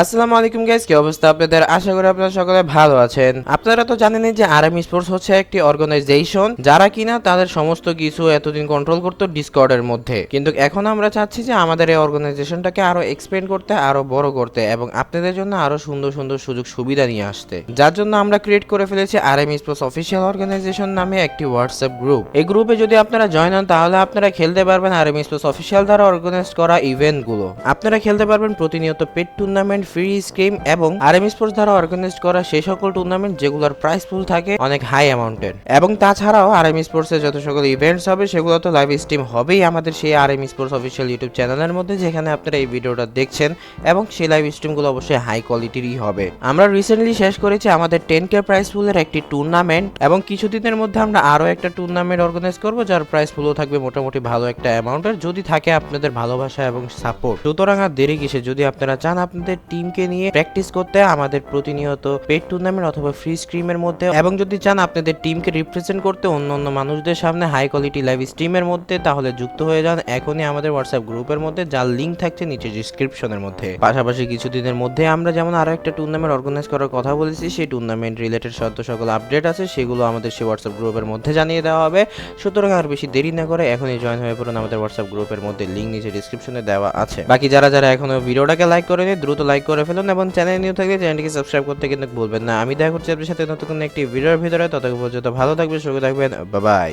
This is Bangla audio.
আসসালামু আলাইকুম গাইস কি অবস্থা আপনাদের? আশা করি আপনারা সকলে ভালো আছেন। আপনারা তো জানেনই যে আরএম স্পোর্টস হচ্ছে একটি অর্গানাইজেশন যারা কিনা তাদের সমস্ত কিছু এতদিন কন্ট্রোল করতো ডিসকর্ডের মধ্যে। কিন্তু এখন আমরা চাচ্ছি যে আমাদের এই অর্গানাইজেশনটাকে আরও এক্সপেন্ড করতে, আরও বড় করতে এবং আপনাদের জন্য আরও সুন্দর সুন্দর সুযোগ সুবিধা নিয়ে আসতে। যার জন্য আমরা ক্রিয়েট করে ফেলেছি আরএম স্পোর্টস অফিসিয়াল অর্গানাইজেশন নামে একটি হোয়াটসঅ্যাপ গ্রুপ এই গ্রুপে যদি আপনারা জয়েন হন, তাহলে আপনারা খেলতে পারবেন আরএম স্পোর্টস অফিসিয়াল দ্বারা অর্গানাইজ করা ইভেন্টগুলো আপনারা খেলতে পারবেন প্রতিনিয়ত পেড টুর্নামেন্ট ফ্রি স্কিম এবং আরএম স্পোর্টস দ্বারা অর্গানাইজ করা সেই সকল টুর্নামেন্ট যেগুলোর প্রাইস পুল থাকে অনেক হাই অ্যামাউন্টের এবং তাছাড়াও আরএম স্পোর্টস এর যত সকল ইভেন্টস হবে, সেগুলো তো লাইভ স্ট্রিম হবেই আমাদের সেই আরএম স্পোর্টস অফিসিয়াল ইউটিউব চ্যানেলের মধ্যে, যেখানে আপনারা এই ভিডিওটা দেখছেন এবং সেই লাইভ স্ট্রিমগুলো অবশ্যই হাই কোয়ালিটিরই হবে। আমরা রিসেন্টলি শেষ করেছি আমাদের টেন কে প্রাইস পুলের একটি টুর্নামেন্ট এবং কিছুদিনের মধ্যে আমরা আরও একটা টুর্নামেন্ট অর্গানাইজ করব, যার প্রাইস পুলও থাকবে মোটামুটি ভালো একটা অ্যামাউন্টের যদি থাকে আপনাদের ভালোবাসা এবং সাপোর্ট সুতরাং আর দেরি কিসে, যদি আপনারা চান আপনাদের টিমকে নিয়ে প্র্যাকটিস করতে আমাদের প্রতিনিয়ত পেড টুর্নামেন্ট অথবা ফ্রি স্ট্রিমের মধ্যে এবং যদি চান আপনাদের টিমকে রিপ্রেজেন্ট করতে অন্য অন্য মানুষদের সামনে হাই কোয়ালিটি লাইভ স্ট্রিমের মধ্যে, তাহলে যুক্ত হয়ে যান এখনই আমাদের হোয়াটসঅ্যাপ গ্রুপের মধ্যে, যার লিঙ্ক থাকছে নিচে ডিসক্রিপশনের মধ্যে। পাশাপাশি কিছুদিনের মধ্যে আমরা যেমন আরও একটা টুর্নামেন্ট অর্গানাইজ করার কথা বলেছি, সেই টুর্নামেন্ট রিলেটেড সদ্য সকল আপডেট আছে, সেগুলো আমাদের সেই হোয়াটসঅ্যাপ গ্রুপের মধ্যে জানিয়ে দেওয়া হবে। সুতরাং আর বেশি দেরি না করে এখনই জয়েন হয়ে পড়ুন আমাদের হোয়াটসঅ্যাপ গ্রুপের মধ্যে লিঙ্ক নিচে ডিসক্রিপশনে দেওয়া আছে। বাকি যারা যারা এখনও ভিডিওটাকে লাইক করেনি, দ্রুত লাইক করে ফেলুন এবং চ্যানেল নিউ থাকলে চ্যানেলটিকে সাবস্ক্রাইব করতে কিন্তু ভুলবেন না। আমি দেখা করছি আপনার সাথে নতুন একটি ভিডিওর ভিতরে। ততক্ষণ পর্যন্ত ভালো থাকবেন, সুখে থাকবেন। বাবাই